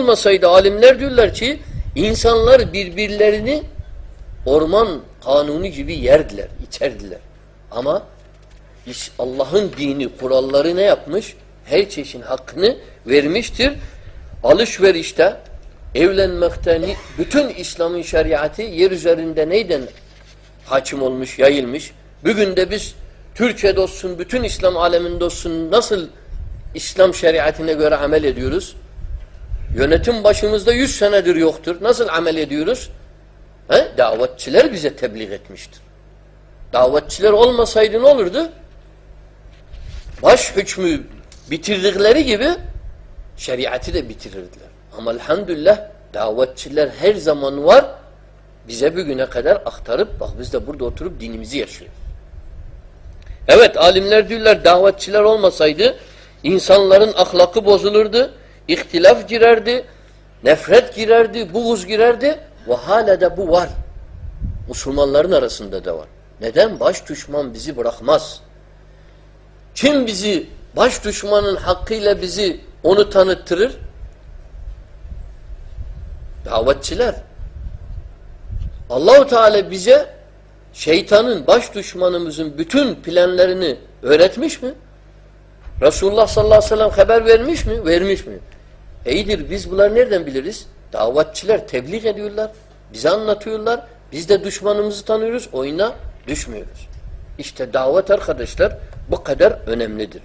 olmasaydı alimler diyorlar ki insanlar birbirlerini orman kanunu gibi yerdiler, içerdiler. Ama Allah'ın dini, kuralları ne yapmış? Her çeşit hakkını vermiştir. Alışverişte, evlenmekte, bütün İslam'ın şeriatı yer üzerinde neyden hakim olmuş, yayılmış? Bugün de biz Türkiye'de olsun, bütün İslam aleminde olsun nasıl İslam şeriatine göre amel ediyoruz? Yönetim başımızda 100 senedir yoktur. Nasıl amel ediyoruz? He? Davetçiler bize tebliğ etmiştir. Davetçiler olmasaydı ne olurdu? Baş hükmü bitirdikleri gibi şeriatı da bitirirdiler. Ama elhamdülillah davetçiler her zaman var. Bize bugüne kadar aktarıp bak biz de burada oturup dinimizi yaşıyoruz. Evet alimler diyorlar davetçiler olmasaydı insanların ahlakı bozulurdu, ihtilaf girerdi, nefret girerdi, buğuz girerdi ve hala da bu var. Müslümanların arasında da var. Neden? Baş düşman bizi bırakmaz. Kim bizi baş düşmanın hakkıyla bizi onu tanıttırır? Davetçiler. Allahu Teala bize şeytanın baş düşmanımızın bütün planlarını öğretmiş mi? Resulullah sallallahu aleyhi ve sellem haber vermiş mi? Vermiş mi? İyidir biz bunları nereden biliriz? Davetçiler tebliğ ediyorlar. Bize anlatıyorlar. Biz de düşmanımızı tanıyoruz. Oyuna düşmüyoruz. İşte davet arkadaşlar bu kadar önemlidir.